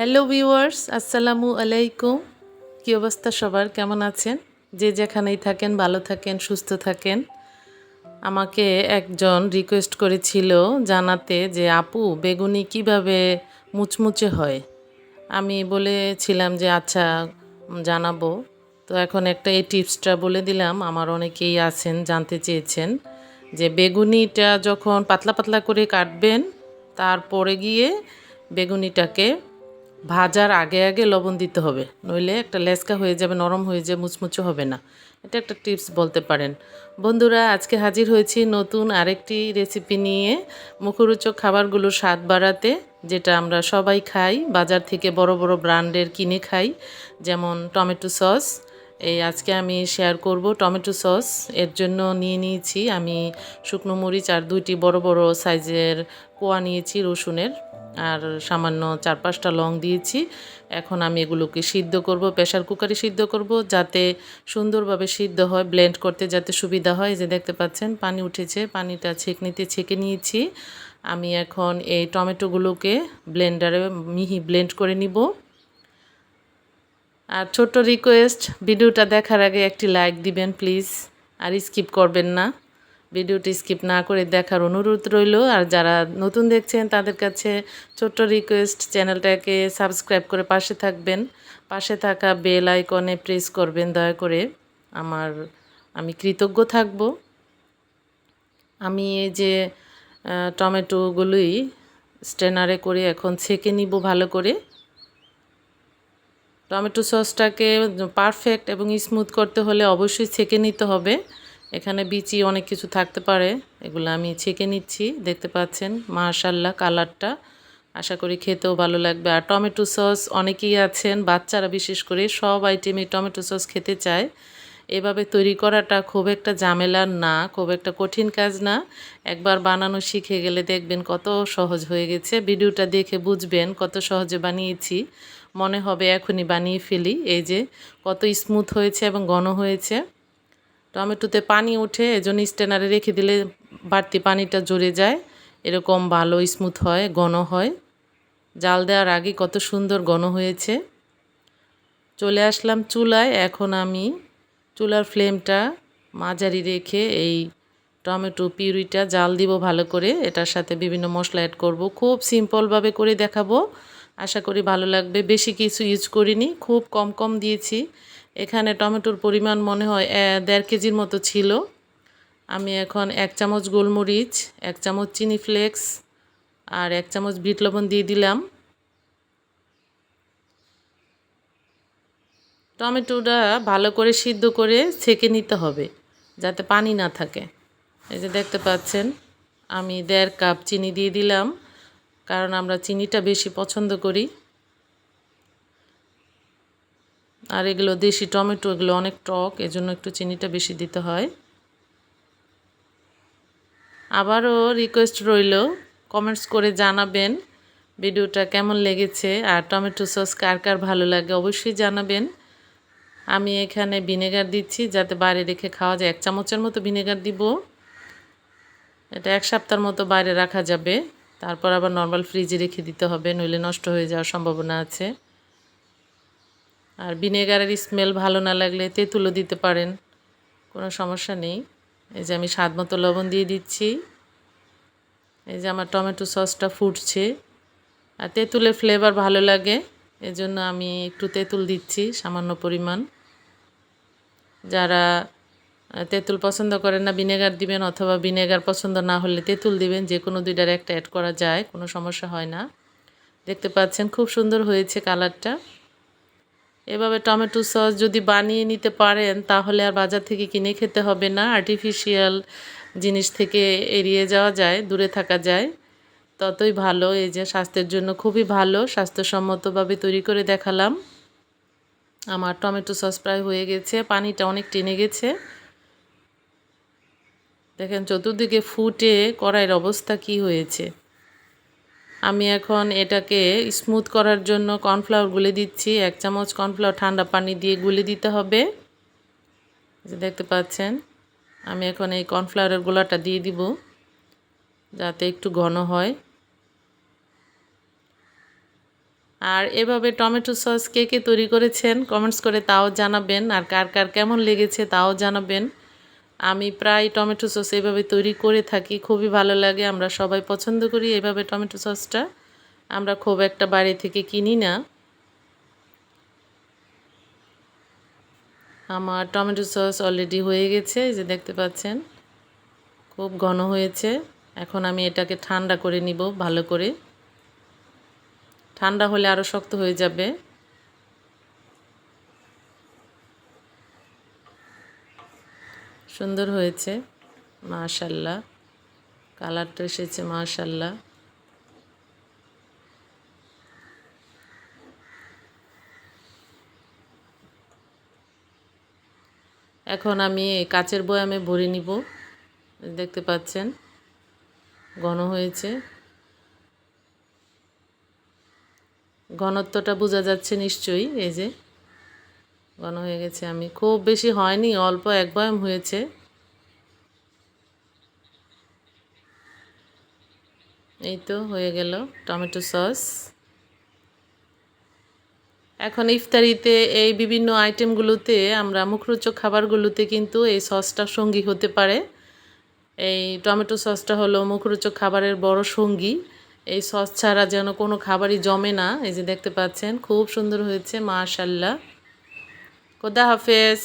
Hello viewers আসসালামু আলাইকুম কী অবস্থা সবার? কেমন আছেন? যে যেখানেই থাকেন, ভালো থাকেন, সুস্থ থাকেন। আমাকে একজন রিকোয়েস্ট করেছিল জানাতে যে, আপু, বেগুনি কীভাবে মুচমুচে হয়? আমি বলেছিলাম যে আচ্ছা জানাব। তো এখন একটা এই টিপসটা বলে দিলাম। আমার অনেকেই আছেন, জানতে চেয়েছেন যে, বেগুনিটা যখন পাতলা পাতলা করে কাটবেন, তারপরে গিয়ে বেগুনিটাকে ভাজার আগে আগে লবণ দিতে হবে। নইলে একটা লেসকা হয়ে যাবে, নরম হয়ে যাবে মুচমুচো হবে না। এটা একটা টিপস বলতে পারেন। বন্ধুরা, আজকে হাজির হয়েছি নতুন আরেকটি রেসিপি নিয়ে। মুখরোচক খাবারগুলোর স্বাদ বাড়াতে, যেটা আমরা সবাই খাই, বাজার থেকে বড় বড় ব্র্যান্ডের কিনে খাই, যেমন টমেটো সস এই আজকে আমি শেয়ার করব টমেটো সস এর জন্য নিয়ে নিয়েছি আমি শুকনো মরিচ আর দুইটি বড় বড় সাইজের কোয়া নিয়েছি রসুনের। আর সামান্য চার পাঁচটা লং দিয়েছি। এখন আমি এগুলোকে সিদ্ধ করব প্রেশার কুকারে সিদ্ধ করব যাতে সুন্দরভাবে সিদ্ধ হয় ব্লেন্ড করতে যাতে সুবিধা হয়। যে দেখতে পাচ্ছেন, পানি উঠেছে, পানিটা ছেঁকনিতে ছেঁকে নিয়েছি। আমি এখন এই টমেটোগুলোকে ব্লেন্ডারে মিহি ব্লেন্ড করে নিব। আর ছোট্ট রিকোয়েস্ট ভিডিওটা দেখার আগে একটি লাইক দিবেন প্লিজ আর স্কিপ করবেন না। ভিডিওটি স্কিপ না করে দেখার অনুরোধ রইল। আর যারা নতুন দেখছেন, তাদের কাছে ছোট্ট রিকোয়েস্ট চ্যানেলটাকে সাবস্ক্রাইব করে পাশে থাকবেন। পাশে থাকা বেল আইকনে প্রেস করবেন, দয়া করে। আমার, আমি কৃতজ্ঞ থাকব। আমি এই যে টমেটোগুলোই স্ট্রেনারে করে এখন ছেঁকে নিব ভালো করে। টমেটো সসটাকে পারফেক্ট এবং স্মুথ করতে হলে অবশ্যই ছেঁকে নিতে হবে। এখানে বিচি অনেক কিছু থাকতে পারে, এগুলো আমি ছেঁকে নিচ্ছি, দেখতে পাচ্ছেন মাশাল্লাহ কালারটা। আশা করি খেতেও ভালো লাগবে। আর টমেটো সস অনেকেই আছেন, বাচ্চারা বিশেষ করে সব আইটেমে টমেটো সস খেতে চায়। এভাবে তৈরি করাটা খুব একটা ঝামেলার না, খুব একটা কঠিন কাজ না। একবার বানানো শিখে গেলে দেখবেন কত সহজ হয়ে গেছে। ভিডিওটা দেখে বুঝবেন কত সহজে বানিয়েছি। মনে হবে এখনই বানিয়ে ফেলি। এই যে কত স্মুথ হয়েছে এবং ঘন হয়েছে। টমেটোতে পানি ওঠে এজন্য স্টেনারে রেখে দিলে বাড়তি পানিটা জড়ে যায়। এরকম ভালো স্মুথ হয়, ঘন হয়। জাল দেওয়ার আগে কত সুন্দর ঘন হয়েছে। চলে আসলাম চুলায়। এখন আমি চুলার ফ্লেমটা মাঝারি রেখে এই টমেটো পিউরিটা জাল দিব ভালো করে। এটার সাথে বিভিন্ন মশলা অ্যাড করব। খুব সিম্পলভাবে করে দেখাবো। আশা করি ভালো লাগবে। বেশি কিছু ইউজ করিনি। খুব কম কম দিয়েছি। এখানে টমেটোর পরিমাণ মনে হয় দেড় কেজির মতো ছিল। আমি এখন এক চামচ গোলমরিচ, এক চামচ চিনি ফ্লেক্স আর এক চামচ বিট লবণ দিয়ে দিলাম। টমেটোটা ভালো করে সিদ্ধ করে ছেঁকে নিতে হবে, যাতে পানি না থাকে। এই যে দেখতে পাচ্ছেন, আমি দেড় কাপ চিনি দিয়ে দিলাম, কারণ আমরা চিনিটা বেশি পছন্দ করি। আর এগুলো দেশি টমেটো, এগুলো অনেক টক, এজন্য একটু চিনিটা বেশি দিতে হয়। আবারও রিকোয়েস্ট রইল কমেন্টস করে জানাবেন, ভিডিওটা কেমন লেগেছে, আর টমেটো সস কার কার ভালো লাগে অবশ্যই জানাবেন। আমি এখানে ভিনেগার দিচ্ছি যাতে বাইরে রেখে খাওয়া যায়। এক চামচের মতো ভিনেগার দিব। এটা এক সপ্তাহের মতো বাইরে রাখা যাবে। তারপর আবার নর্মাল ফ্রিজে রেখে দিতে হবে, নইলে নষ্ট হয়ে যাওয়ার সম্ভাবনা আছে। আর ভিনেগারের স্মেল ভালো না লাগলে তেঁতুলও দিতে পারেন। কোনো সমস্যা নেই। এই যে আমি স্বাদ মতো লবণ দিয়ে দিচ্ছি। এই যে আমার টমেটো সসটা ফুটছে। আর তেঁতুলের ফ্লেভার ভালো লাগে। এজন্য আমি একটু তেঁতুল দিচ্ছি, সামান্য পরিমাণ। যারা তেঁতুল পছন্দ করেন না, ভিনেগার দিবেন অথবা ভিনেগার পছন্দ না হলে তেঁতুল দিবেন, যে কোনো দুইটার একটা অ্যাড করা যায়, কোনো সমস্যা হয় না। দেখতে পাচ্ছেন খুব সুন্দর হয়েছে কালারটা। এভাবে টমেটো সস যদি বানিয়ে নিতে পারেন, তাহলে আর বাজার থেকে কিনে খেতে হবে না। আর্টিফিশিয়াল জিনিস থেকে এড়িয়ে যাওয়া যায়, দূরে থাকা যায়। ততই ভালো, এই যে স্বাস্থ্যের জন্য খুবই ভালো, স্বাস্থ্যসম্মতভাবে তৈরি করে দেখালাম। আমার টমেটো সস প্রায় হয়ে গেছে, পানিটা অনেক টেনে গেছে। দেখেন চতুর্দিকে ফুটে কড়াইয়ের অবস্থা কি হয়েছে। আমি এখন এটাকে স্মুথ করার জন্য কর্নফ্লাওয়ার গুলে দিচ্ছি। এক চামচ কর্নফ্লাওয়ার ঠান্ডা পানি দিয়ে গুলে দিতে হবে। যে দেখতে পাচ্ছেন, আমি এখন এই কর্নফ্লাওয়ারের গোলাটা দিয়ে দিব যাতে একটু ঘন হয়। আর এভাবে টমেটো সস কে কে তৈরি করেছেন কমেন্টস করে তাও জানাবেন। আর কার কার কেমন লেগেছে তাও জানাবেন। আমি প্রায় টমেটো সস এভাবে তৈরি করে থাকি, খুবই ভালো লাগে, আমরা সবাই পছন্দ করি এভাবে টমেটো সসটা। আমরা খুব একটা বাড়ি থেকে কিনি না। আমার টমেটো সস অলরেডি হয়ে গেছে যে দেখতে পাচ্ছেন, খুব ঘন হয়েছে। এখন আমি এটাকে ঠান্ডা করে নিব ভালো করে। ঠান্ডা হলে আরও শক্ত হয়ে যাবে। সুন্দর হয়েছে, মাশাল্লাহ। কালারটা এসেছে, মাশাল্লাহ। এখন আমি কাচের বয়ামে ভরে নিব। দেখতে পাচ্ছেন, ঘন হয়েছে। ঘনত্বটা বোঝা যাচ্ছে নিশ্চয়ই, এই যে। ঘন হয়ে গেছে আমি। খুব বেশি হয়নি, অল্প এক বয়াম হয়েছে। এই তো হয়ে গেল টমেটো সস। এখন ইফতারিতে এই বিভিন্ন আইটেমগুলোতে আমরা মুখরোচক খাবারগুলোতে কিন্তু এই সসটা সঙ্গী হতে পারে। এই টমেটো সসটা হলো মুখরোচক খাবারের বড় সঙ্গী। এই সস ছাড়া যেন কোনো খাবারই জমে না। এই যে দেখতে পাচ্ছেন, খুব সুন্দর হয়েছে মাশাল্লাহ খোদা হাফেজ।